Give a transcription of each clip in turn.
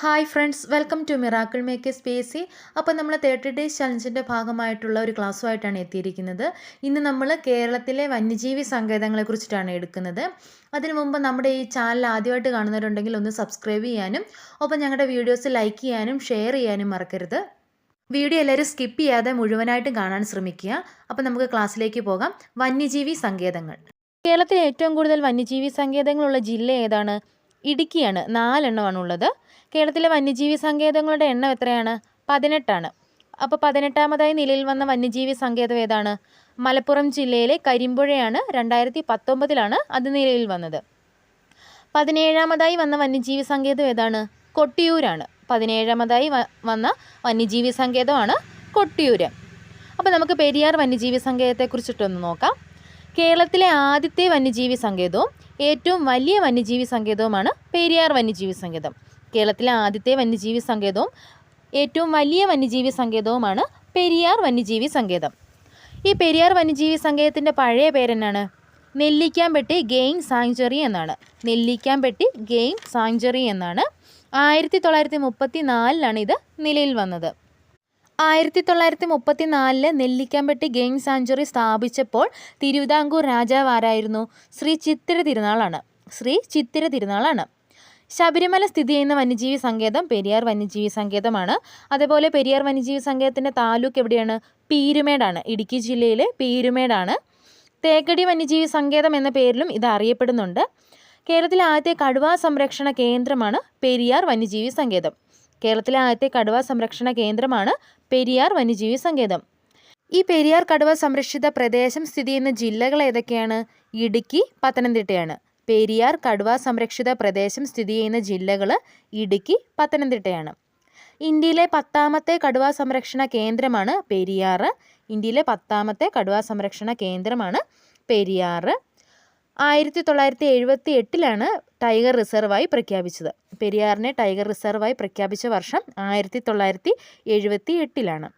Hi friends welcome to miracle make space അപ്പോൾ നമ്മൾ thirty days ചലഞ്ചിന്റെ ഭാഗമായിട്ടുള്ള ഒരു ക്ലാസ്സുമായിട്ടാണ് എത്തിയിരിക്കുന്നത്. ഇന്ന് നമ്മൾ കേരളത്തിലെ വന്യജീവി സങ്കേതങ്ങളെക്കുറിച്ചിട്ടാണ് എടുക്കുന്നത്. അതിനു മുമ്പ് നമ്മുടെ ഈ ചാനൽ ആദ്യമായിട്ട് കാണുന്നവരുണ്ടെങ്കിൽ ഒന്ന് സബ്സ്ക്രൈബ് ചെയ്യാനും ഒപ്പം ഞങ്ങളുടെ വീഡിയോസ് ലൈക്ക് ചെയ്യാനും ഷെയർ ചെയ്യാനും മറക്കരുത്. വീഡിയോ എല്ലാവരും സ്കിപ്പ് ചെയ്യാതെ മുഴുവനായിട്ടും കാണാൻ ശ്രമിക്കുക. അപ്പോൾ നമുക്ക് ക്ലാസ്സിലേക്ക് പോകാം. വന്യജീവി സങ്കേതങ്ങൾ. കേരളത്തിൽ ഏറ്റവും കൂടുതൽ വന്യജീവി സങ്കേതങ്ങളുള്ള ജില്ല ഏതാണ്? ഇടുക്കിയാണ്. നാലെണ്ണമാണ് ഉള്ളത് കേരളത്തിലെ വന്യജീവി സങ്കേതങ്ങളുടെ എണ്ണം എത്രയാണ്? പതിനെട്ടാണ്. അപ്പോൾ പതിനെട്ടാമതായി നിലയിൽ വന്ന വന്യജീവി സങ്കേതം ഏതാണ്? മലപ്പുറം ജില്ലയിലെ കരിമ്പുഴയാണ്. രണ്ടായിരത്തി പത്തൊമ്പതിലാണ് അത് നിലയിൽ വന്നത്. പതിനേഴാമതായി വന്ന വന്യജീവി സങ്കേതം ഏതാണ്? കൊട്ടിയൂരാണ്. പതിനേഴാമതായി വന്ന വന്യജീവി സങ്കേതമാണ് കൊട്ടിയൂര്. അപ്പോൾ നമുക്ക് പെരിയാർ വന്യജീവി സങ്കേതത്തെക്കുറിച്ചിട്ടൊന്ന് നോക്കാം. കേരളത്തിലെ ആദ്യത്തെ വന്യജീവി സങ്കേതവും ഏറ്റവും വലിയ വന്യജീവി സങ്കേതവുമാണ് പെരിയാർ വന്യജീവി സങ്കേതം. കേരളത്തിലെ ആദ്യത്തെ വന്യജീവി സങ്കേതവും ഏറ്റവും വലിയ വന്യജീവി സങ്കേതവുമാണ് പെരിയാർ വന്യജീവി സങ്കേതം. ഈ പെരിയാർ വന്യജീവി സങ്കേതത്തിന്റെ പഴയ പേരെന്നാണ്? നെല്ലിക്കാമ്പെട്ടി ഗെയിം സാങ്ച്വറി എന്നാണ്. നെല്ലിക്കാമ്പെട്ടി ഗെയിം സാങ്ച്വറി എന്നാണ്. ആയിരത്തി തൊള്ളായിരത്തി മുപ്പത്തി നാലിലാണ് ഇത് നിലയിൽ വന്നത്. ആയിരത്തി തൊള്ളായിരത്തി മുപ്പത്തി നാലിൽ നെല്ലിക്കാമ്പെട്ടി ഗെയിം സാഞ്ചുറി സ്ഥാപിച്ചപ്പോൾ തിരുവിതാംകൂർ രാജാവ് ആരായിരുന്നു? ശ്രീ ചിത്തിര തിരുനാളാണ്. ശ്രീ ചിത്തിര തിരുനാളാണ്. ശബരിമല സ്ഥിതി ചെയ്യുന്ന വന്യജീവി സങ്കേതം പെരിയാർ വന്യജീവി സങ്കേതമാണ്. അതേപോലെ പെരിയാർ വന്യജീവി സങ്കേതത്തിന്റെ താലൂക്ക് എവിടെയാണ്? പീരുമേടാണ്. ഇടുക്കി ജില്ലയിലെ പീരുമേടാണ്. തേക്കടി വന്യജീവി സങ്കേതം എന്ന പേരിലും ഇത് അറിയപ്പെടുന്നുണ്ട്. കേരളത്തിലെ ആദ്യത്തെ കടുവാ സംരക്ഷണ കേന്ദ്രമാണ് പെരിയാർ വന്യജീവി സങ്കേതം. കേരളത്തിലെ ആദ്യത്തെ കടുവ സംരക്ഷണ കേന്ദ്രമാണ് പെരിയാർ വന്യജീവി സങ്കേതം. ഈ പെരിയാർ കടുവ സംരക്ഷിത പ്രദേശം സ്ഥിതി ചെയ്യുന്ന ജില്ലകൾ ഏതൊക്കെയാണ്? ഇടുക്കി പത്തനംതിട്ടയാണ്. പെരിയാർ കടുവ സംരക്ഷിത പ്രദേശം സ്ഥിതി ചെയ്യുന്ന ജില്ലകൾ ഇടുക്കി പത്തനംതിട്ടയാണ്. ഇന്ത്യയിലെ പത്താമത്തെ കടുവ സംരക്ഷണ കേന്ദ്രമാണ് പെരിയാർ ഇന്ത്യയിലെ പത്താമത്തെ കടുവ സംരക്ഷണ കേന്ദ്രമാണ് പെരിയാർ ആയിരത്തി തൊള്ളായിരത്തി എഴുപത്തി എട്ടിലാണ് ടൈഗർ റിസർവായി പ്രഖ്യാപിച്ചത്. പെരിയാറിനെ ടൈഗർ റിസർവായി പ്രഖ്യാപിച്ച വർഷം ആയിരത്തി തൊള്ളായിരത്തി എഴുപത്തി എട്ടിലാണ്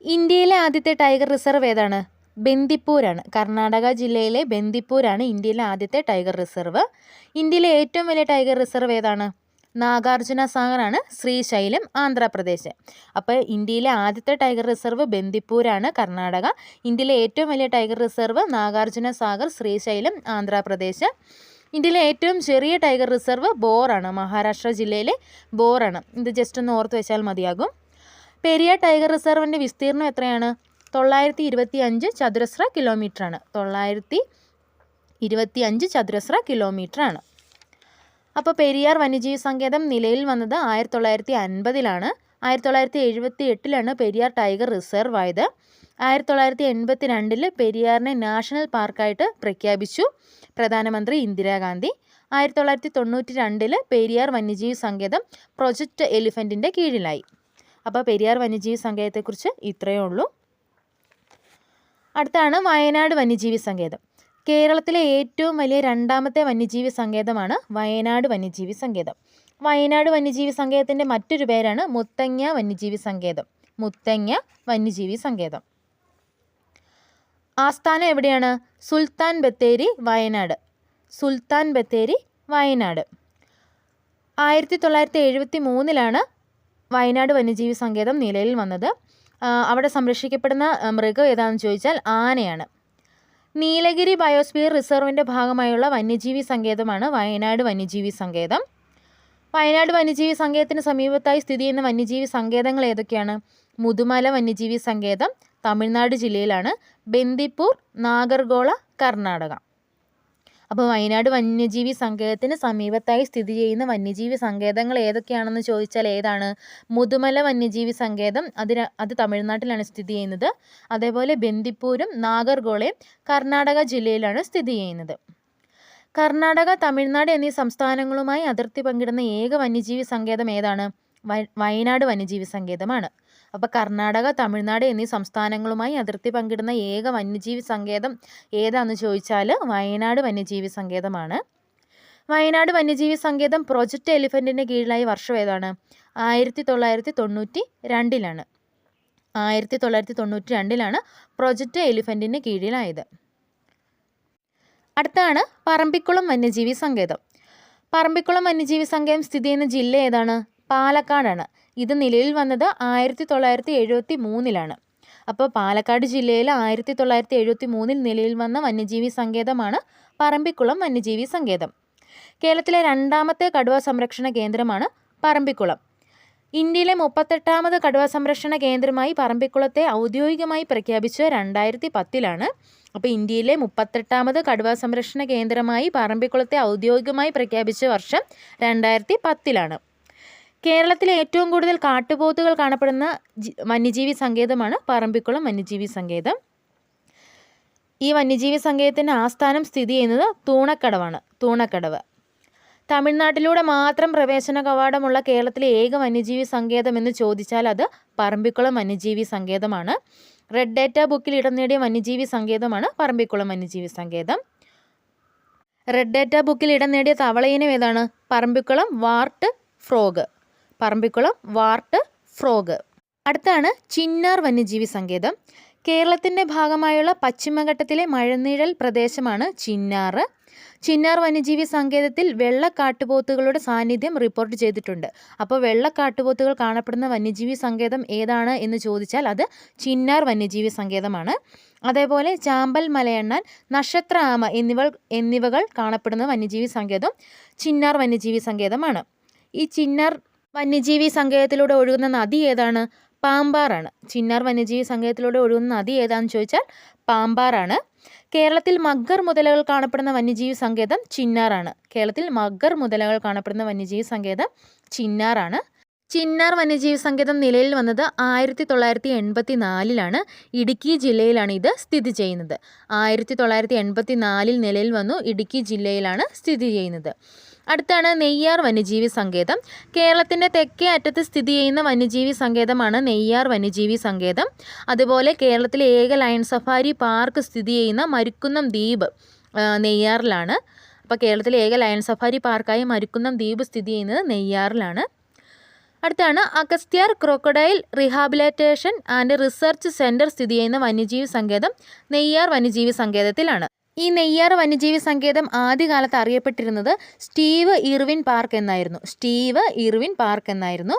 ഇന്ത്യയിലെ ആദ്യത്തെ ടൈഗർ റിസർവ് ഏതാണ്? ബന്ദിപ്പൂരാണ്. കർണാടക ജില്ലയിലെ ബന്ദിപ്പൂരാണ് ഇന്ത്യയിലെ ആദ്യത്തെ ടൈഗർ റിസർവ്. ഇന്ത്യയിലെ ഏറ്റവും വലിയ ടൈഗർ റിസർവ് ഏതാണ്? നാഗാർജുന സാഗറാണ് ശ്രീശൈലം ആന്ധ്രാപ്രദേശ്. അപ്പോൾ ഇന്ത്യയിലെ ആദ്യത്തെ ടൈഗർ റിസർവ് ബന്ദിപ്പൂരാണ് കർണാടക. ഇന്ത്യയിലെ ഏറ്റവും വലിയ ടൈഗർ റിസർവ് നാഗാർജുന സാഗർ ശ്രീശൈലം ആന്ധ്രാപ്രദേശ്. ഇന്ത്യയിലെ ഏറ്റവും ചെറിയ ടൈഗർ റിസർവ് ബോറാണ് മഹാരാഷ്ട്ര ജില്ലയിലെ ബോറാണ്. ഇത് ജസ്റ്റ് ഒന്ന് ഓർത്ത് വെച്ചാൽ മതിയാകും. പെരിയ ടൈഗർ റിസർവിന്റെ വിസ്തീർണം എത്രയാണ്? തൊള്ളായിരത്തി ഇരുപത്തി അഞ്ച് ചതുരശ്ര കിലോമീറ്ററാണ്. തൊള്ളായിരത്തി ഇരുപത്തി അഞ്ച് ചതുരശ്ര കിലോമീറ്ററാണ്. അപ്പോൾ പെരിയാർ വന്യജീവി സങ്കേതം നിലയിൽ വന്നത് ആയിരത്തി തൊള്ളായിരത്തി അൻപതിലാണ് ആയിരത്തി തൊള്ളായിരത്തി എഴുപത്തി എട്ടിലാണ് പെരിയാർ ടൈഗർ റിസർവ് ആയത്. ആയിരത്തി തൊള്ളായിരത്തി എൺപത്തി രണ്ടിൽ പെരിയാറിനെ നാഷണൽ പാർക്കായിട്ട് പ്രഖ്യാപിച്ചു പ്രധാനമന്ത്രി ഇന്ദിരാഗാന്ധി. ആയിരത്തി തൊള്ളായിരത്തി തൊണ്ണൂറ്റി രണ്ടിൽ പെരിയാർ വന്യജീവി സങ്കേതം പ്രൊജക്റ്റ് എലിഫന്റിന്റെ കീഴിലായി. അപ്പോൾ പെരിയാർ വന്യജീവി സങ്കേതത്തെക്കുറിച്ച് ഇത്രയേ ഉള്ളൂ. അടുത്താണ് വയനാട് വന്യജീവി സങ്കേതം കേരളത്തിലെ ഏറ്റവും വലിയ രണ്ടാമത്തെ വന്യജീവി സങ്കേതമാണ് വയനാട് വന്യജീവി സങ്കേതം. വയനാട് വന്യജീവി സങ്കേതത്തിന്റെ മറ്റൊരു പേരാണ് മുത്തങ്ങ വന്യജീവി സങ്കേതം. മുത്തങ്ങ വന്യജീവി സങ്കേതം. ആസ്ഥാനം എവിടെയാണ്? സുൽത്താൻ ബത്തേരി വയനാട്. സുൽത്താൻ ബത്തേരി വയനാട്. ആയിരത്തി തൊള്ളായിരത്തി എഴുപത്തി മൂന്നിലാണ് വയനാട് വന്യജീവി സങ്കേതം നിലയിൽ വന്നത്. അവിടെ സംരക്ഷിക്കപ്പെടുന്ന മൃഗം ഏതാണെന്ന് ചോദിച്ചാൽ ആനയാണ്. നീലഗിരി ബയോസ്ഫിയർ റിസർവിന്റെ ഭാഗമായുള്ള വന്യജീവി സങ്കേതമാണ് വയനാട് വന്യജീവി സങ്കേതം. വയനാട് വന്യജീവി സങ്കേതത്തിന് സമീപത്തായി സ്ഥിതി ചെയ്യുന്ന വന്യജീവി സങ്കേതങ്ങൾ ഏതൊക്കെയാണ്? മുതുമല വന്യജീവി സങ്കേതം തമിഴ്നാട് ജില്ലയിലാണ് ബന്ദിപ്പൂർ നാഗർഗോള കർണാടക. അപ്പോൾ വയനാട് വന്യജീവി സങ്കേതത്തിന് സമീപത്തായി സ്ഥിതി ചെയ്യുന്ന വന്യജീവി സങ്കേതങ്ങൾ ഏതൊക്കെയാണെന്ന് ചോദിച്ചാൽ ഏതാണ്? മുതുമല വന്യജീവി സങ്കേതം അത് അത് തമിഴ്നാട്ടിലാണ് സ്ഥിതി ചെയ്യുന്നത്. അതേപോലെ ബന്ദിപ്പൂരും നാഗർഗോളയും കർണാടക ജില്ലയിലാണ് സ്ഥിതി ചെയ്യുന്നത്. കർണാടക തമിഴ്നാട് എന്നീ സംസ്ഥാനങ്ങളുമായി അതിർത്തി പങ്കിടുന്ന ഏക വന്യജീവി സങ്കേതം ഏതാണ്? വയനാട് വന്യജീവി സങ്കേതമാണ്. അപ്പോൾ കർണാടക തമിഴ്നാട് എന്നീ സംസ്ഥാനങ്ങളുമായി അതിർത്തി പങ്കിടുന്ന ഏക വന്യജീവി സങ്കേതം ഏതാണെന്ന് ചോദിച്ചാൽ വയനാട് വന്യജീവി സങ്കേതമാണ്. വയനാട് വന്യജീവി സങ്കേതം പ്രൊജക്റ്റ് എലിഫന്റിന്റെ കീഴിലായി വർഷം ഏതാണ്? ആയിരത്തി തൊള്ളായിരത്തി തൊണ്ണൂറ്റി രണ്ടിലാണ് ആയിരത്തി തൊള്ളായിരത്തി തൊണ്ണൂറ്റി രണ്ടിലാണ് പ്രൊജക്റ്റ് എലിഫന്റിന്റെ കീഴിലായത്. അടുത്താണ് പറമ്പിക്കുളം വന്യജീവി സങ്കേതം. പറമ്പിക്കുളം വന്യജീവി സങ്കേതം സ്ഥിതി ചെയ്യുന്ന ജില്ല ഏതാണ്? പാലക്കാടാണ്. ഇത് നിലവിൽ വന്നത് ആയിരത്തി തൊള്ളായിരത്തി എഴുപത്തി മൂന്നിലാണ് അപ്പോൾ പാലക്കാട് ജില്ലയിൽ ആയിരത്തി തൊള്ളായിരത്തി എഴുപത്തി മൂന്നിൽ നിലയിൽ വന്ന വന്യജീവി സങ്കേതമാണ് പറമ്പിക്കുളം വന്യജീവി സങ്കേതം. കേരളത്തിലെ രണ്ടാമത്തെ കടുവ സംരക്ഷണ കേന്ദ്രമാണ് പറമ്പിക്കുളം. ഇന്ത്യയിലെ മുപ്പത്തെട്ടാമത് കടുവ സംരക്ഷണ കേന്ദ്രമായി പറമ്പിക്കുളത്തെ ഔദ്യോഗികമായി പ്രഖ്യാപിച്ച രണ്ടായിരത്തി പത്തിലാണ് അപ്പോൾ ഇന്ത്യയിലെ മുപ്പത്തെട്ടാമത് കടുവ സംരക്ഷണ കേന്ദ്രമായി പറമ്പിക്കുളത്തെ ഔദ്യോഗികമായി പ്രഖ്യാപിച്ച വർഷം രണ്ടായിരത്തി പത്തിലാണ് കേരളത്തിലെ ഏറ്റവും കൂടുതൽ കാട്ടുപോത്തുകൾ കാണപ്പെടുന്ന വന്യജീവി സങ്കേതമാണ് പറമ്പിക്കുളം വന്യജീവി സങ്കേതം. ഈ വന്യജീവി സങ്കേതത്തിന്റെ ആസ്ഥാനം സ്ഥിതി ചെയ്യുന്നത് തൂണക്കടവാണ് തൂണക്കടവ്. തമിഴ്നാട്ടിലൂടെ മാത്രം പ്രവേശന കവാടമുള്ള കേരളത്തിലെ ഏക വന്യജീവി സങ്കേതം എന്ന് ചോദിച്ചാൽ അത് പറമ്പിക്കുളം വന്യജീവി സങ്കേതമാണ്. റെഡ് ഡേറ്റ ബുക്കിൽ ഇടം നേടിയ വന്യജീവി സങ്കേതമാണ് പറമ്പിക്കുളം വന്യജീവി സങ്കേതം. റെഡ് ഡേറ്റ ബുക്കിൽ ഇടം നേടിയ തവളയിനം ഏതാണ്? Parambikulam wart frog. Parambikulam wart frog. അടുത്താണ് ചിന്നാർ വന്യജീവി സങ്കേതം. കേരളത്തിന്റെ ഭാഗമായുള്ള പശ്ചിമഘട്ടത്തിലെ മഴനിഴൽ പ്രദേശമാണ് ചിന്നാർ. ചിന്നാർ വന്യജീവി സങ്കേതത്തിൽ വെള്ളക്കാട്ടുപോത്തുകളുടെ സാന്നിധ്യം റിപ്പോർട്ട് ചെയ്തിട്ടുണ്ട്. അപ്പോൾ വെള്ളക്കാട്ടുപോത്തുകൾ കാണപ്പെടുന്ന വന്യജീവി സങ്കേതം ഏതാണ് എന്ന് ചോദിച്ചാൽ അത് ചിന്നാർ വന്യജീവി സങ്കേതമാണ്. അതേപോലെ ചാമ്പൽ മലയണ്ണാൻ നക്ഷത്ര ആമ എന്നിവ എന്നിവകൾ കാണപ്പെടുന്ന വന്യജീവി സങ്കേതം ചിന്നാർ വന്യജീവി സങ്കേതമാണ്. ഈ ചിന്നാർ വന്യജീവി സങ്കേതത്തിലൂടെ ഒഴുകുന്ന നദി ഏതാണ്? പാമ്പാറാണ്. ചിന്നാർ വന്യജീവി സങ്കേതത്തിലൂടെ ഒഴുകുന്ന നദി ഏതാണെന്ന് ചോദിച്ചാൽ പാമ്പാറാണ്. കേരളത്തിൽ മഗ്ഗർ മുതലകൾ കാണപ്പെടുന്ന വന്യജീവി സങ്കേതം ചിന്നാറാണ്. കേരളത്തിൽ മഗ്ഗർ മുതലകൾ കാണപ്പെടുന്ന വന്യജീവി സങ്കേതം ചിന്നാറാണ്. ചിന്നാർ വന്യജീവി സങ്കേതം നിലയിൽ വന്നത് ആയിരത്തി തൊള്ളായിരത്തി എൺപത്തി നാലിലാണ് ഇടുക്കി ജില്ലയിലാണ് ഇത് സ്ഥിതി ചെയ്യുന്നത്. ആയിരത്തി തൊള്ളായിരത്തി എൺപത്തി നാലിൽ നിലയിൽ വന്നു ഇടുക്കി ജില്ലയിലാണ് സ്ഥിതി ചെയ്യുന്നത്. അടുത്താണ് നെയ്യാർ വന്യജീവി സങ്കേതം കേരളത്തിന്റെ തെക്കേ അറ്റത്ത് സ്ഥിതി ചെയ്യുന്ന വന്യജീവി സങ്കേതമാണ് നെയ്യാർ വന്യജീവി സങ്കേതം അതുപോലെ കേരളത്തിലെ ഏക ലയൺ സഫാരി പാർക്ക് സ്ഥിതി ചെയ്യുന്ന മരുക്കുന്നം ദ്വീപ് നെയ്യാറിലാണ്. അപ്പോൾ കേരളത്തിലെ ഏക ലയൺ സഫാരി പാർക്കായി മരുക്കുന്നം ദ്വീപ് സ്ഥിതി ചെയ്യുന്നത് നെയ്യാറിലാണ്. അടുത്താണ് Agasthyar crocodile rehabilitation and research centre സ്ഥിതി ചെയ്യുന്ന വന്യജീവി സങ്കേതം നെയ്യാർ വന്യജീവി സങ്കേതത്തിലാണ്. ഈ നെയ്യാർ വന്യജീവി സങ്കേതം ആദ്യകാലത്ത് അറിയപ്പെട്ടിരുന്നത് സ്റ്റീവ് ഇർവിൻ പാർക്ക് എന്നായിരുന്നു. സ്റ്റീവ് ഇർവിൻ പാർക്ക് എന്നായിരുന്നു.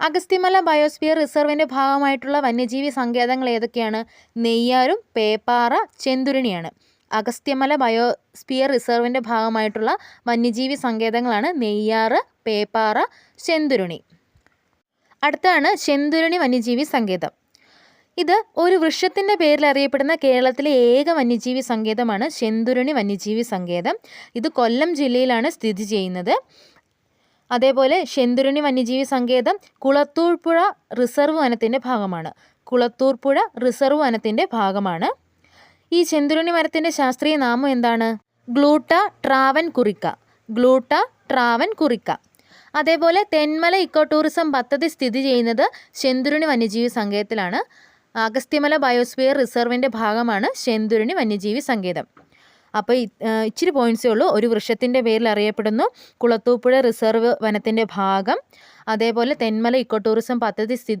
അഗസ്ത്യമല ബയോസ്ഫിയർ റിസർവിന്റെ ഭാഗമായിട്ടുള്ള വന്യജീവി സങ്കേതങ്ങൾ ഏതൊക്കെയാണ്? നെയ്യാറും പേപ്പാറ ചെന്തുരുണിയാണ്. അഗസ്ത്യമല ബയോസ്ഫിയർ റിസർവിന്റെ ഭാഗമായിട്ടുള്ള വന്യജീവി സങ്കേതങ്ങളാണ് നെയ്യാറ് പേപ്പാറ ചെന്തുരുണി. അടുത്താണ് ചെന്തുരുണി വന്യജീവി സങ്കേതം. ഇത് ഒരു വൃക്ഷത്തിന്റെ പേരിൽ അറിയപ്പെടുന്ന കേരളത്തിലെ ഏക വന്യജീവി സങ്കേതമാണ് ചെന്തുരുണി വന്യജീവി സങ്കേതം. ഇത് കൊല്ലം ജില്ലയിലാണ് സ്ഥിതി ചെയ്യുന്നത്. അതേപോലെ ചെന്തുരുണി വന്യജീവി സങ്കേതം കുളത്തൂർ പുഴ റിസർവ് വനത്തിന്റെ ഭാഗമാണ്. കുളത്തൂർ പുഴ റിസർവ് വനത്തിന്റെ ഭാഗമാണ്. ഈ ചെന്തുരുണി മരത്തിന്റെ ശാസ്ത്രീയ നാമം എന്താണ്? ഗ്ലൂട്ട ട്രാവൻ കുറിക്ക ഗ്ലൂട്ട ട്രാവൻ കുറിക്ക അതേപോലെ തെന്മല ഇക്കോ ടൂറിസം പദ്ധതി സ്ഥിതി ചെയ്യുന്നത് ചെന്തുരുണി വന്യജീവി സങ്കേതത്തിലാണ്. അഗസ്ത്യമല ബയോസ്ഫിയർ റിസർവിന്റെ ഭാഗമാണ് ചെന്തുരുണി വന്യജീവി സങ്കേതം. അപ്പോൾ ഇച്ചിരി പോയിന്റ്സേ ഉള്ളൂ. ഒരു വൃക്ഷത്തിന്റെ പേരിൽ അറിയപ്പെടുന്നു. കുളത്തൂപ്പുഴ റിസർവ് വനത്തിന്റെ ഭാഗം. അതേപോലെ തെന്മല ഇക്കോ ടൂറിസം പദ്ധതി സ്ഥി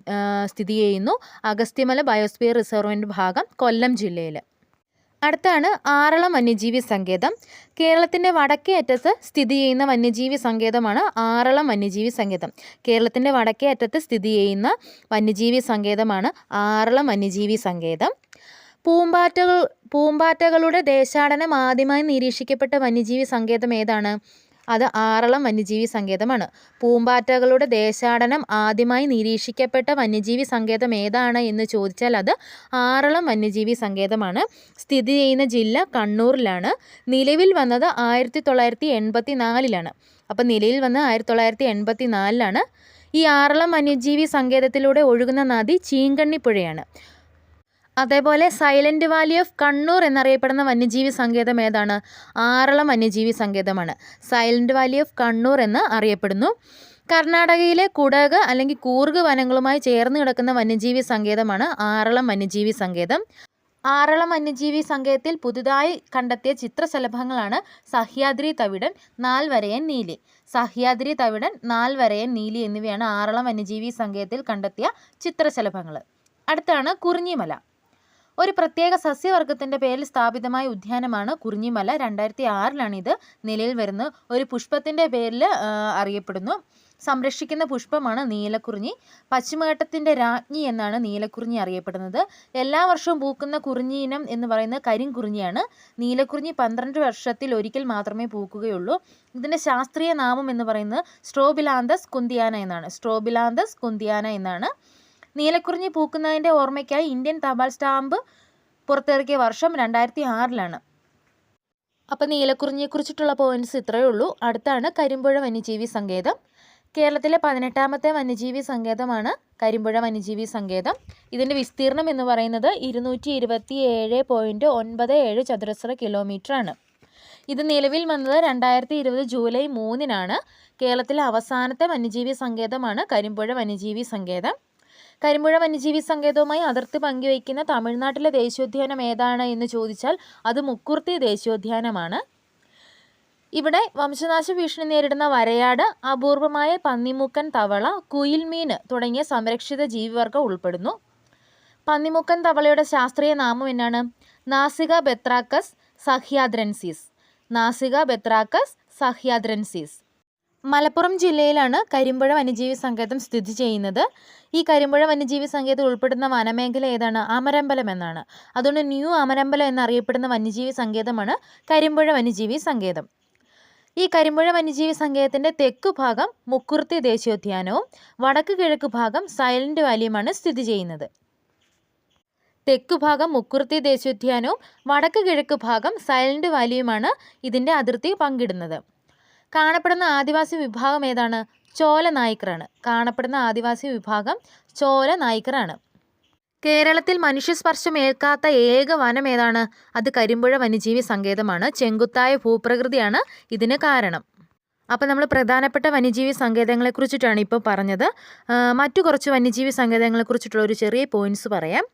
സ്ഥിതി ചെയ്യുന്നു. അഗസ്ത്യമല ബയോസ്ഫിയർ റിസർവിന്റെ ഭാഗം കൊല്ലം ജില്ലയിൽ അടുത്താണ് ആറളം വന്യജീവി സങ്കേതം. കേരളത്തിന്റെ വടക്കേ അറ്റത്ത് സ്ഥിതി ചെയ്യുന്ന വന്യജീവി സങ്കേതമാണ് ആറളം വന്യജീവി സങ്കേതം. കേരളത്തിന്റെ വടക്കേ അറ്റത്ത് സ്ഥിതി ചെയ്യുന്ന വന്യജീവി സങ്കേതമാണ് ആറളം വന്യജീവി സങ്കേതം. പൂമ്പാറ്റകൾ പൂമ്പാറ്റകളുടെ ദേശാടനം ആദ്യമായി നിരീക്ഷിക്കപ്പെട്ട വന്യജീവി സങ്കേതം ഏതാണ്? അത് ആറളം വന്യജീവി സങ്കേതമാണ്. പൂമ്പാറ്റകളുടെ ദേശാടനം ആദ്യമായി നിരീക്ഷിക്കപ്പെട്ട വന്യജീവി സങ്കേതം ഏതാണ് എന്ന് ചോദിച്ചാൽ അത് ആറളം വന്യജീവി സങ്കേതമാണ്. സ്ഥിതി ചെയ്യുന്ന ജില്ല കണ്ണൂരിലാണ്. നിലവിൽ വന്നത് ആയിരത്തി തൊള്ളായിരത്തി എൺപത്തി നാലിലാണ് അപ്പം നിലയിൽ വന്ന് ആയിരത്തി തൊള്ളായിരത്തി എൺപത്തി നാലിലാണ് ഈ ആറളം വന്യജീവി സങ്കേതത്തിലൂടെ ഒഴുകുന്ന നദി ചീങ്കണ്ണിപ്പുഴയാണ്. അതേപോലെ സൈലന്റ് വാലി ഓഫ് കണ്ണൂർ എന്നറിയപ്പെടുന്ന വന്യജീവി സങ്കേതം ഏതാണ്? ആറളം വന്യജീവി സങ്കേതമാണ്. സൈലന്റ് വാലി ഓഫ് കണ്ണൂർ എന്ന് അറിയപ്പെടുന്നു. കർണാടകയിലെ കുടക് അല്ലെങ്കിൽ കൂർഗ് വനങ്ങളുമായി ചേർന്ന് കിടക്കുന്ന വന്യജീവി സങ്കേതമാണ് ആറളം വന്യജീവി സങ്കേതം. ആറളം വന്യജീവി സങ്കേതത്തിൽ പുതുതായി കണ്ടെത്തിയ ചിത്രശലഭങ്ങളാണ് സഹ്യാദ്രി തവിടൻ നാൽവരയൻ നീലി. സഹ്യാദ്രി തവിടൻ നാൽവരയൻ നീലി എന്നിവയാണ് ആറളം വന്യജീവി സങ്കേതത്തിൽ കണ്ടെത്തിയ ചിത്രശലഭങ്ങൾ അടുത്താണ് കുറിഞ്ഞിമല. ഒരു പ്രത്യേക സസ്യവർഗത്തിന്റെ പേരിൽ സ്ഥാപിതമായ ഉദ്യാനമാണ് കുറിഞ്ഞിമല. രണ്ടായിരത്തി ആറിലാണ് ഇത് നിലയിൽ വരുന്നത്. ഒരു പുഷ്പത്തിന്റെ പേരിൽ അറിയപ്പെടുന്നു. സംരക്ഷിക്കുന്ന പുഷ്പമാണ് നീലക്കുറിഞ്ഞി. പശ്ചിമഘട്ടത്തിന്റെ രാജ്ഞി എന്നാണ് നീലക്കുറിഞ്ഞി അറിയപ്പെടുന്നത്. എല്ലാ വർഷവും പൂക്കുന്ന കുറിഞ്ഞി ഇനം എന്ന് പറയുന്നത് കരിങ്കുറിഞ്ഞിയാണ്. നീലക്കുറിഞ്ഞി പന്ത്രണ്ട് വർഷത്തിൽ ഒരിക്കൽ മാത്രമേ പൂക്കുകയുള്ളൂ. ഇതിന്റെ ശാസ്ത്രീയ നാമം എന്ന് പറയുന്നത് സ്ട്രോബിലാന്തസ് കുന്തിയാന എന്നാണ്. സ്ട്രോബിലാന്തസ് കുന്തിയാന എന്നാണ്. നീലക്കുറിഞ്ഞി പൂക്കുന്നതിന്റെ ഓർമ്മയ്ക്കായി ഇന്ത്യൻ തപാൽ സ്റ്റാമ്പ് പുറത്തിറക്കിയ വർഷം രണ്ടായിരത്തി ആറിലാണ് അപ്പോൾ നീലക്കുറിഞ്ഞിയെക്കുറിച്ചിട്ടുള്ള പോയിന്റ്സ് ഇത്രയേ ഉള്ളൂ. അടുത്താണ് കരിമ്പുഴ വന്യജീവി സങ്കേതം. കേരളത്തിലെ പതിനെട്ടാമത്തെ വന്യജീവി സങ്കേതമാണ് കരിമ്പുഴ വന്യജീവി സങ്കേതം. ഇതിന്റെ വിസ്തീർണം എന്ന് പറയുന്നത് ഇരുന്നൂറ്റി ഇരുപത്തി ഏഴ് പോയിന്റ് ഒൻപത് ഏഴ് ചതുരശ്ര കിലോമീറ്റർ ആണ്. ഇത് നിലവിൽ വന്നത് രണ്ടായിരത്തി ഇരുപത് ജൂലൈ മൂന്നിനാണ്. കേരളത്തിലെ അവസാനത്തെ വന്യജീവി സങ്കേതമാണ് കരിമ്പുഴ വന്യജീവി സങ്കേതം. കരിമ്പുഴ വന്യജീവി സങ്കേതവുമായി അതിർത്തി പങ്കുവയ്ക്കുന്ന തമിഴ്നാട്ടിലെ ദേശീയോദ്യാനം ഏതാണ് എന്ന് ചോദിച്ചാൽ അത് മുക്കുർത്തി ദേശീയോദ്യാനമാണ്. ഇവിടെ വംശനാശ ഭീഷണി നേരിടുന്ന വരയാട് അപൂർവമായ പന്നിമൂക്കൻ തവള കുയിൽമീൻ തുടങ്ങിയ സംരക്ഷിത ജീവിവർഗം ഉൾപ്പെടുന്നു. പന്നിമൂക്കൻ തവളയുടെ ശാസ്ത്രീയ നാമം എന്നാണ്? നാസിക ബെത്രാക്കസ് സഹ്യാദ്രൻസിസ്. നാസിക ബെത്രാക്കസ് സഹ്യാദ്രൻസിസ്. മലപ്പുറം ജില്ലയിലാണ് കരിമ്പുഴ വന്യജീവി സങ്കേതം സ്ഥിതി ചെയ്യുന്നത്. ഈ കരിമ്പുഴ വന്യജീവി സങ്കേതം ഉൾപ്പെടുന്ന വനമേഖല ഏതാണ്? അമരമ്പലം എന്നാണ്. അതുകൊണ്ട് ന്യൂ അമരമ്പലം എന്നറിയപ്പെടുന്ന വന്യജീവി സങ്കേതമാണ് കരിമ്പുഴ വന്യജീവി സങ്കേതം. ഈ കരിമ്പുഴ വന്യജീവി സങ്കേതത്തിന്റെ തെക്കു ഭാഗം മുക്കുർത്തി ദേശീയോദ്യാനവും വടക്ക് കിഴക്ക് ഭാഗം സൈലന്റ് വാലിയുമാണ് സ്ഥിതി ചെയ്യുന്നത്. തെക്കു ഭാഗം മുക്കുർത്തി ദേശീയോദ്യാനവും വടക്ക് കിഴക്ക് ഭാഗം സൈലന്റ് വാലിയുമാണ് ഇതിന്റെ അതിർത്തി പങ്കിടുന്നത്. കാണപ്പെടുന്ന ആദിവാസി വിഭാഗം ഏതാണ്? ചോല നായ്ക്കറാണ്. കാണപ്പെടുന്ന ആദിവാസി വിഭാഗം ചോല നായ്ക്കറാണ്. കേരളത്തിൽ മനുഷ്യസ്പർശം ഏൽക്കാത്ത ഏക വനം ഏതാണ്? അത് കരിമ്പുഴ വന്യജീവി സങ്കേതമാണ്. ചെങ്കുത്തായ ഭൂപ്രകൃതിയാണ് ഇതിന് കാരണം. അപ്പോൾ നമ്മൾ പ്രധാനപ്പെട്ട വന്യജീവി സങ്കേതങ്ങളെക്കുറിച്ചിട്ടാണ് ഇപ്പോൾ പറഞ്ഞത്. മറ്റു കുറച്ച് വന്യജീവി സങ്കേതങ്ങളെക്കുറിച്ചിട്ടുള്ള ഒരു ചെറിയ പോയിന്റ്സ് പറയാം.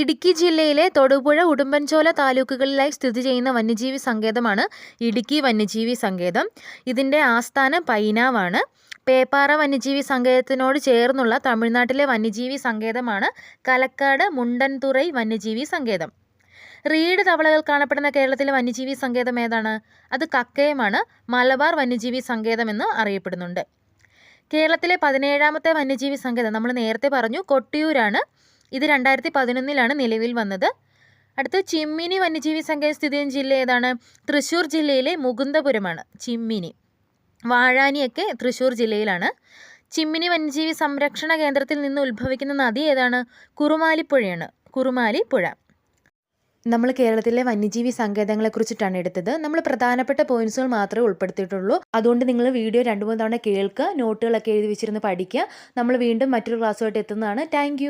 ഇടുക്കി ജില്ലയിലെ തൊടുപുഴ ഉടുമ്പൻചോല താലൂക്കുകളിലായി സ്ഥിതി ചെയ്യുന്ന വന്യജീവി സങ്കേതമാണ് ഇടുക്കി വന്യജീവി സങ്കേതം. ഇതിന്റെ ആസ്ഥാനം പൈനാവാണ്. പേപ്പാറ വന്യജീവി സങ്കേതത്തിനോട് ചേർന്നുള്ള തമിഴ്നാട്ടിലെ വന്യജീവി സങ്കേതമാണ് കലക്കാട് മുണ്ടൻതുറൈ വന്യജീവി സങ്കേതം. റീഡ് തവളകൾ കാണപ്പെടുന്ന കേരളത്തിലെ വന്യജീവി സങ്കേതം ഏതാണ്? അത് കക്കയമാണ്. മലബാർ വന്യജീവി സങ്കേതം എന്ന് അറിയപ്പെടുന്നുണ്ട്. കേരളത്തിലെ പതിനേഴാമത്തെ വന്യജീവി സങ്കേതം നമ്മൾ നേരത്തെ പറഞ്ഞു കൊട്ടിയൂരാണ്. ഇത് രണ്ടായിരത്തി പതിനൊന്നിലാണ് നിലവിൽ വന്നത്. അടുത്ത ചിമ്മിനി വന്യജീവി സങ്കേതം സ്ഥിതി ചെയ്യുന്ന ജില്ല ഏതാണ്? തൃശ്ശൂർ ജില്ലയിലെ മുകുന്ദപുരമാണ്. ചിമ്മിനി. വാഴാനിയൊക്കെ തൃശ്ശൂർ ജില്ലയിലാണ്. ചിമ്മിനി വന്യജീവി സംരക്ഷണ കേന്ദ്രത്തിൽ നിന്ന് ഉത്ഭവിക്കുന്ന നദി ഏതാണ്? കുറുമാലിപ്പുഴയാണ്. കുറുമാലി പുഴ നമ്മൾ കേരളത്തിലെ വന്യജീവി സങ്കേതങ്ങളെക്കുറിച്ചിട്ടാണ് എടുത്തത്. നമ്മൾ പ്രധാനപ്പെട്ട പോയിന്റ്സുകൾ മാത്രമേ ഉൾപ്പെടുത്തിയിട്ടുള്ളൂ. അതുകൊണ്ട് നിങ്ങൾ വീഡിയോ രണ്ട് മൂന്ന് തവണ കേൾക്കുക നോട്ടുകളൊക്കെ എഴുതി വെച്ചിരുന്ന് പഠിക്കുക. നമ്മൾ വീണ്ടും മറ്റൊരു ക്ലാസ്സുമായിട്ട് എത്തുന്നതാണ്. താങ്ക്